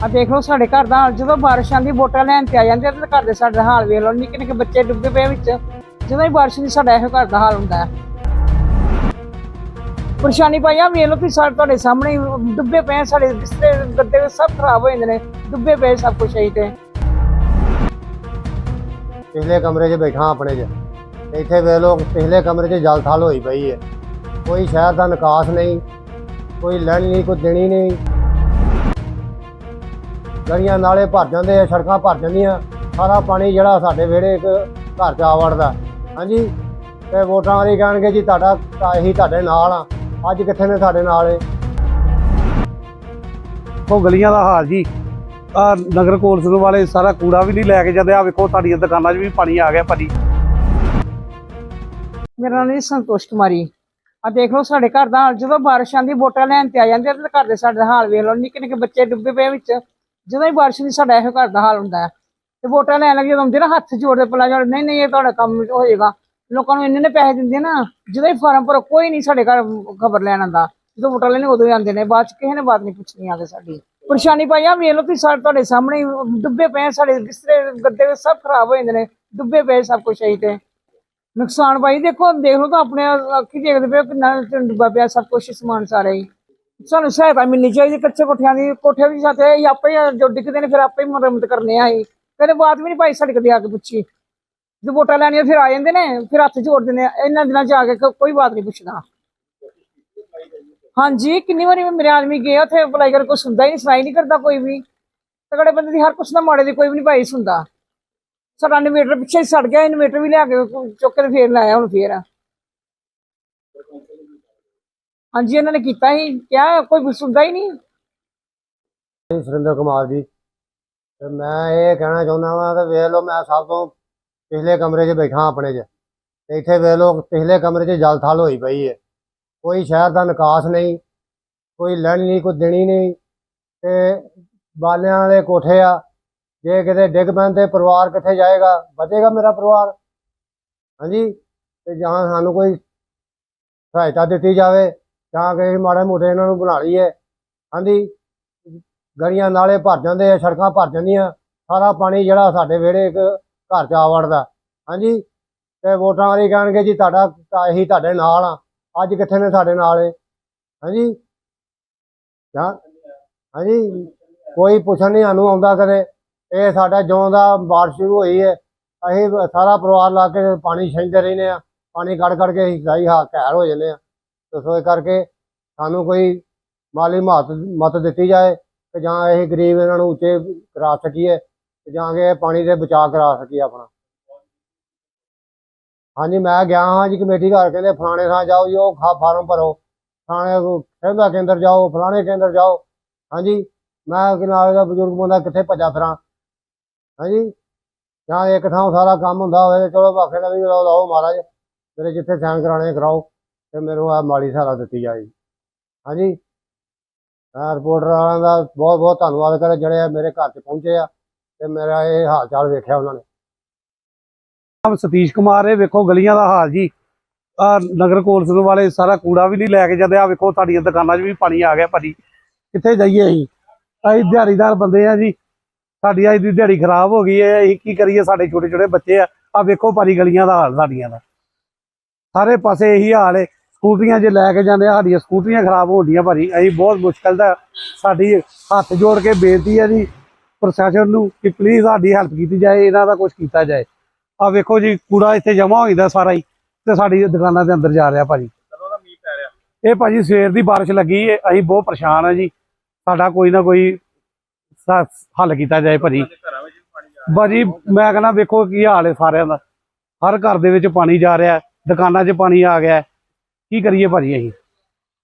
ਆ ਦੇਖ ਲਓ ਸਾਡੇ ਘਰ ਦਾ ਹਾਲ, ਜਦੋਂ ਬਾਰਿਸ਼ ਆਂਦੀ ਵੋਟਾਂ ਲੈਣ ਤੇ ਆ ਜਾਂਦੇ ਤੇ ਘਰ ਦੇ ਸਾਡੇ ਹਾਲ ਵੇਖ ਲਓ, ਨਿੱਕੇ ਨਿੱਕੇ ਬੱਚੇ ਡੁੱਬੇ ਪਏ ਵਿੱਚ। ਜਦੋਂ ਹੀ ਬਾਰਿਸ਼ ਦੀ ਸਾਡਾ ਇਹੋ ਘਰ ਦਾ ਹਾਲ ਹੁੰਦਾ ਹੈ। ਪਰੇਸ਼ਾਨੀ ਪਾਈ ਆ, ਵੇਖ ਲਓ ਤੁਸੀਂ ਸਾਡੇ ਤੁਹਾਡੇ ਸਾਹਮਣੇ ਡੁੱਬੇ ਪਏ ਸਾਡੇ ਬਿਸਤਰੇ, ਗੱਦੇ ਸਭ ਖਰਾਬ ਹੋ ਜਾਂਦੇ ਨੇ, ਡੁੱਬੇ ਪਏ ਸਭ ਕੁਝ ਹੀ ਤੇ। ਪਿਛਲੇ ਕਮਰੇ 'ਚ ਬੈਠਾ ਆਪਣੇ 'ਚ। ਇੱਥੇ ਵੇਖ ਲੋ ਪਿਛਲੇ ਕਮਰੇ 'ਚ ਜਲ ਥਲ ਹੋਈ ਪਈ ਹੈ। ਕੋਈ ਸ਼ਹਿਰ ਦਾ ਨਿਕਾਸ ਨਹੀਂ, ਕੋਈ ਲੈਣੀ ਨਹੀਂ, ਕੋਈ ਦੇਣੀ ਨਹੀਂ। ਗਲੀਆਂ ਨਾਲੇ ਭਰ ਜਾਂਦੇ ਆ ਸੜਕਾਂ ਭਰ ਜਾਂਦੀਆਂ। ਸਾਰਾ ਪਾਣੀ ਜਿਹੜਾ ਸਾਡੇ ਵਿਹੜੇ ਇੱਕ ਘਰ 'ਚ ਆ ਵੜਦਾ ਹਾਂਜੀ ਤੇ ਵੋਟਾਂ ਵਾਲੀ ਕਹਿਣਗੇ ਜੀ ਤੁਹਾਡਾ ਇਹੀ ਤੁਹਾਡੇ ਨਾਲ ਆ। ਅੱਜ ਕਿੱਥੇ ਨੇ ਸਾਡੇ ਨਾਲ ਇਹ? ਉਹ ਗਲੀਆਂ ਦਾ ਹਾਲ ਜੀ। ਆ ਨਗਰ ਕੌਂਸਲ ਵਾਲੇ ਸਾਰਾ ਕੂੜਾ ਵੀ ਨਹੀਂ ਲੈ ਕੇ ਜਾਂਦੇ। ਆ ਵੇਖੋ ਸਾਡੀਆਂ ਦੁਕਾਨਾਂ 'ਚ ਵੀ ਪਾਣੀ ਆ ਗਿਆ ਭਾਜੀ। ਮੇਰਾ ਨਾਮ ਜੀ ਸੰਤੋਸ਼ ਕੁਮਾਰੀ। ਆ ਦੇਖ ਲਓ ਸਾਡੇ ਘਰ ਦਾ ਹਾਲ ਜਦੋਂ ਬਾਰਿਸ਼ ਆਂਦੀ ਵੋਟਾਂ ਲੈਣ ਤੇ ਆ ਜਾਂਦੇ ਆ ਤੇ ਘਰ ਦੇ ਸਾਡੇ ਦਾ ਹਾਲ ਵੇਖ ਲਓ। ਨਿੱਕੇ ਨਿੱਕੇ ਬੱਚੇ ਡੁੱਬੇ ਪਏ ਵਿੱਚ। ਜਦੋਂ ਹੀ ਬਾਰਿਸ਼ ਦੀ ਸਾਡਾ ਇਹੋ ਘਰ ਦਾ ਹਾਲ ਹੁੰਦਾ ਹੈ। ਤੇ ਵੋਟਾਂ ਲੈਣ ਲੱਗੇ ਜਦੋਂ ਹੁੰਦੇ ਨਾ, ਹੱਥ ਜੋੜਦੇ ਪਲਾ ਜੋੜ ਨਹੀਂ ਨਹੀਂ, ਇਹ ਤੁਹਾਡਾ ਕੰਮ ਹੋ ਜਾਏਗਾ ਲੋਕਾਂ ਨੂੰ ਇੰਨੇ ਨੇ ਪੈਸੇ ਦਿੰਦੇ ਨਾ, ਜਦੋਂ ਹੀ ਫਾਰਮ ਭਰੋ, ਕੋਈ ਨਹੀਂ ਸਾਡੇ ਘਰ ਖਬਰ ਲੈਣ ਆਉਂਦਾ। ਜਦੋਂ ਵੋਟਾਂ ਲੈਣੇ ਉਦੋਂ ਹੀ ਆਉਂਦੇ ਨੇ, ਬਾਅਦ ਚ ਕਿਸੇ ਨੇ ਬਾਤ ਨਹੀਂ ਪੁੱਛਣੀ ਆ ਕੇ ਸਾਡੀ। ਪਰੇਸ਼ਾਨੀ ਪਾਈ ਆ ਵੇਖ ਲਓ ਤੁਸੀਂ, ਸਾਡੇ ਤੁਹਾਡੇ ਸਾਹਮਣੇ ਡੁੱਬੇ ਪਏ ਸਾਡੇ ਬਿਸਤਰੇ, ਗੱਦੇ ਸਭ ਖਰਾਬ ਹੋ ਜਾਂਦੇ ਨੇ, ਡੁੱਬੇ ਪਏ ਸਭ ਕੁਝ ਹੀ ਤੇ। ਨੁਕਸਾਨ ਭਾਈ, ਦੇਖੋ, ਦੇਖ ਲਓ ਤਾਂ ਆਪਣੇ ਅੱਖੀ ਦੇਖਦੇ ਪਏ ਕਿੰਨਾ ਡੁੱਬਾ ਪਿਆ ਸਭ ਕੁਝ ਸਮਾਨ ਸਾਰਾ ਹੀ। ਸਾਨੂੰ ਸਹਾਇਤਾ ਮਿਲਣੀ ਚਾਹੀਦੀ ਕੱਚੇ ਕੋਠਿਆਂ ਦੀ, ਕੋਠੇ ਦੀ ਸਾਥੇ ਹੀ ਆਪੇ ਜੋ ਡਿੱਗਦੇ ਨੇ, ਫਿਰ ਆਪੇ ਹੀ ਮੁਰੰਮਤ ਕਰਨੇ ਆ ਹੀ ਕਹਿੰਦੇ ਬਾਤ ਵੀ ਨਹੀਂ ਭਾਈ ਸਾਡੇ ਕਦੇ ਆ ਕੇ ਪੁੱਛੀ। ਜਦੋਂ ਵੋਟਾਂ ਲੈਣੀਆਂ, ਫਿਰ ਆ ਜਾਂਦੇ ਨੇ, ਫਿਰ ਹੱਥ ਜੋੜ ਦਿੰਦੇ ਆ। ਇਹਨਾਂ ਦਿਨਾਂ ਚ ਆ ਕੇ ਕੋਈ ਬਾਤ ਨਹੀਂ ਪੁੱਛਦਾ। ਹਾਂਜੀ, ਕਿੰਨੀ ਵਾਰੀ ਮੇਰੇ ਆਦਮੀ ਗਏ ਉੱਥੇ ਅਪਲਾਈ ਕਰ ਕੋਈ ਸੁਣਦਾ ਹੀ ਨਹੀਂ ਸੁਣਾਈ ਨਹੀਂ ਕਰਦਾ ਕੋਈ ਵੀ। ਤਗੜੇ ਬੰਦੇ ਦੀ ਹਰ ਕੁਛ ਦਾ ਮਾੜੇ ਦੀ ਕੋਈ ਵੀ ਨਹੀਂ ਭਾਈ ਸੁਣਦਾ। ਸਾਡਾ ਇਨਵੇਟਰ ਪਿੱਛੇ ਹੀ ਸੜ ਗਿਆ, ਇਨਵੇਟਰ ਵੀ ਲਿਆ ਕੇ ਚੁੱਕ ਕੇ ਫੇਰ ਲਾਇਆ ਹੁਣ ਫੇਰ। ਹਾਂਜੀ ਇਹਨਾਂ ਨੇ ਕੀਤਾ ਹੀ ਕਿਹਾ ਕੋਈ ਸੁਣਦਾ ਹੀ ਨਹੀਂ। ਜੀ, ਸੁਰਿੰਦਰ ਕੁਮਾਰ ਜੀ ਤੇ ਮੈਂ ਇਹ ਕਹਿਣਾ ਚਾਹੁੰਦਾ ਵਾਂ ਕਿ ਵੇਖ ਲਓ ਮੈਂ ਸਭ ਤੋਂ ਪਿਛਲੇ ਕਮਰੇ 'ਚ ਬੈਠਾ ਆਪਣੇ 'ਚ ਤੇ ਇੱਥੇ ਵੇਖ ਲਓ ਪਿਛਲੇ ਕਮਰੇ 'ਚ ਜਲ ਥਲ ਹੋਈ ਪਈ ਹੈ ਕੋਈ ਸ਼ਹਿਰ ਦਾ ਨਿਕਾਸ ਨਹੀਂ ਕੋਈ ਲੈਣੀ ਨਹੀਂ ਕੋਈ ਦੇਣੀ ਨਹੀਂ ਤੇ ਬਾਲਿਆਂ ਵਾਲੇ ਕੋਠੇ ਆ ਜੇ ਕਿਤੇ ਡਿੱਗ ਪੈਣ ਤੇ ਪਰਿਵਾਰ ਕਿੱਥੇ ਜਾਏਗਾ? ਬਚੇਗਾ ਮੇਰਾ ਪਰਿਵਾਰ? ਹਾਂਜੀ ਤੇ ਜਾਂ ਸਾਨੂੰ ਕੋਈ ਸਹਾਇਤਾ ਦਿੱਤੀ ਜਾਵੇ ਜਾਂ ਕਿ ਮਾੜੇ ਮੋਟੇ ਇਹਨਾਂ ਨੂੰ ਬਣਾ ਲਈਏ। ਹਾਂਜੀ, ਗਲੀਆਂ ਨਾਲੇ ਭਰ ਜਾਂਦੇ ਆ, ਸੜਕਾਂ ਭਰ ਜਾਂਦੀਆਂ, ਸਾਰਾ ਪਾਣੀ ਜਿਹੜਾ ਸਾਡੇ ਵਿਹੜੇ ਇੱਕ ਘਰ 'ਚ ਆ ਵੜਦਾ। ਹਾਂਜੀ, ਤੇ ਵੋਟਾਂ ਵਾਲੀ ਕਹਿਣਗੇ ਜੀ ਤੁਹਾਡਾ ਤਾਂ ਇਹੀ ਤੁਹਾਡੇ ਨਾਲ ਆ, ਅੱਜ ਕਿੱਥੇ ਨੇ ਸਾਡੇ ਨਾਲ ਇਹ? ਹਾਂਜੀ। ਜਾਂ, ਹਾਂਜੀ, ਕੋਈ ਪੁੱਛਣ ਨਹੀਂ, ਸਾਨੂੰ ਆਉਂਦਾ ਕਦੇ। ਇਹ ਸਾਡਾ ਜਿਉਂ ਦਾ ਬਾਰਿਸ਼ ਸ਼ੁਰੂ ਹੋਈ ਹੈ ਅਸੀਂ ਸਾਰਾ ਪਰਿਵਾਰ ਲਾ ਕੇ ਪਾਣੀ ਛਿੰਦੇ ਰਹਿੰਦੇ ਆ, ਪਾਣੀ ਕੱਢ ਕੱਢ ਕੇ ਅਸੀਂ ਸਹੀ ਹਾ ਘੈਰ ਹੋ ਜਾਂਦੇ ਆ। ਸੋ ਇਸ ਕਰਕੇ ਸਾਨੂੰ ਕੋਈ ਮਾਲੀ ਮਹੱਤ, ਮਤ ਦਿੱਤੀ ਜਾਏ ਕਿ ਜਾਂ ਇਹ ਗਰੀਬ ਇਹਨਾਂ ਨੂੰ ਉੱਚੇ ਕਰਾ ਸਕੀਏ ਤੇ ਜਾਂ ਕਿ ਇਹ ਪਾਣੀ ਦੇ ਬਚਾਅ ਕਰਾ ਸਕੀਏ ਆਪਣਾ। ਹਾਂਜੀ, ਮੈਂ ਗਿਆ ਹਾਂ ਜੀ ਕਮੇਟੀ ਘਰ, ਕਹਿੰਦੇ ਫਲਾਣੇ ਥਾਂ ਜਾਓ ਜੀ, ਉਹ ਖਾ, ਫਾਰਮ ਭਰੋ। ਫਲਾਣੇ ਕਹਿੰਦਾ ਕੇਂਦਰ ਜਾਓ, ਫਲਾਣੇ ਕੇਂਦਰ ਜਾਓ। ਹਾਂਜੀ, ਮੈਂ ਕਿਨਾਰੇ ਦਾ ਬਜ਼ੁਰਗ ਬੰਦਾ ਕਿੱਥੇ ਭੱਜਾ ਫਿਰਾਂ। ਹਾਂਜੀ, ਜਾਂ ਇੱਕ ਥਾਂ ਸਾਰਾ ਕੰਮ ਹੁੰਦਾ ਹੋਵੇ ਤੇ ਚਲੋ ਬਾਕੀ ਦਾ ਵੀ ਲਓ ਮਹਾਰਾਜ, ਮੇਰੇ ਜਿੱਥੇ ਸਾਈਨ ਕਰਾਣੇ ਕਰਾਓ। ਤੇ ਮੈਨੂੰ ਆ ਮਾਲੀ ਸਹਾਰਾ ਦਿੱਤੀ ਜਾਏ। ਹਾਂਜੀ? ਮੈਂ ਰਿਪੋਰਟਰ ਵਾਲਿਆਂ ਦਾ ਬਹੁਤ ਬਹੁਤ ਧੰਨਵਾਦ ਕਰਾਂ, ਜਿਹੜੇ ਮੇਰੇ ਘਰ 'ਚ ਪਹੁੰਚੇ ਆ ਤੇ ਮੇਰਾ ਇਹ ਹਾਲ ਚਾਲ ਵੇਖਿਆ ਉਹਨਾਂ ਨੇ। ਨਾਮ ਸਤੀਸ਼ ਕੁਮਾਰ, ਇਹ ਵੇਖੋ ਗਲੀਆਂ ਦਾ ਹਾਲ ਜੀ। ਆ ਨਗਰ ਕੌਂਸਲ ਵਾਲੇ ਸਾਰਾ ਕੂੜਾ ਵੀ ਨਹੀਂ ਲੈ ਕੇ ਜਾਂਦੇ। ਆ ਵੇਖੋ ਸਾਡੀਆਂ ਦੁਕਾਨਾਂ 'ਚ ਵੀ ਪਾਣੀ ਆ ਗਿਆ ਭਾਜੀ। ਕਿੱਥੇ ਜਾਈਏ ਅਸੀਂ? ਅਸੀਂ ਦਿਹਾੜੀਦਾਰ ਬੰਦੇ ਆ ਜੀ। ਸਾਡੀ ਅੱਜ ਦੀ ਦਿਹਾੜੀ ਖਰਾਬ ਹੋ ਗਈ ਹੈ। ਅਸੀਂ ਕੀ ਕਰੀਏ? ਸਾਡੇ ਛੋਟੇ ਛੋਟੇ ਬੱਚੇ ਆ। ਆ ਵੇਖੋ ਭਾਜੀ ਗਲੀਆਂ ਦਾ ਹਾਲ, ਸਾਡੀਆਂ ਦਾ। ਸਾਰੇ ਪਾਸੇ ਇਹੀ ਹਾਲ ਹੈ ਸਕੂਟਰੀਆਂ ਜੇ ਲੈ ਕੇ ਜਾਂਦੇ ਆ, ਸਾਡੀਆਂ ਸਕੂਟਰੀਆਂ ਖਰਾਬ ਹੋਣਡੀਆਂ ਭਾਜੀ ਅਸੀਂ ਬਹੁਤ ਮੁਸ਼ਕਲ ਦਾ ਸਾਡੀ ਹੱਥ ਜੋੜ ਕੇ ਬੇਨਤੀ ਹੈ ਜੀ, ਪ੍ਰਸ਼ਾਸਨ ਨੂੰ ਕਿ ਪਲੀਜ਼ ਸਾਡੀ ਹੈਲਪ ਕੀਤੀ ਜਾਏ, ਇਹਨਾਂ ਦਾ ਕੁਝ ਕੀਤਾ ਜਾਏ। ਆ ਵੇਖੋ ਜੀ, ਕੂੜਾ ਇੱਥੇ ਜਮਾ ਹੋ ਜਾਂਦਾ ਸਾਰਾ ਹੀ, ਤੇ ਸਾਡੀ ਦੁਕਾਨਾਂ ਦੇ ਅੰਦਰ ਜਾ ਰਿਹਾ ਭਾਜੀ। ਇਹ ਭਾਜੀ ਸਵੇਰ ਦੀ ਬਾਰਿਸ਼ ਲੱਗੀ ਹੈ ਅਸੀਂ ਬਹੁਤ ਪਰੇਸ਼ਾਨ ਆ ਜੀ। ਸਾਡਾ ਕੋਈ ਨਾ ਕੋਈ ਹੱਲ ਕੀਤਾ ਜਾਏ ਭਾਜੀ। ਭਾਜੀ, ਮੈਂ ਕਹਿੰਦਾ ਵੇਖੋ ਕੀ ਹਾਲ ਹੈ ਸਾਰਿਆਂ ਦਾ। ਹਰ ਘਰ ਦੇ ਵਿੱਚ ਪਾਣੀ ਜਾ ਰਿਹਾ, ਦੁਕਾਨਾਂ 'ਚ ਪਾਣੀ ਆ ਗਿਆ। ਕੀ ਕਰੀਏ ਭਾਜੀ ਅਸੀਂ?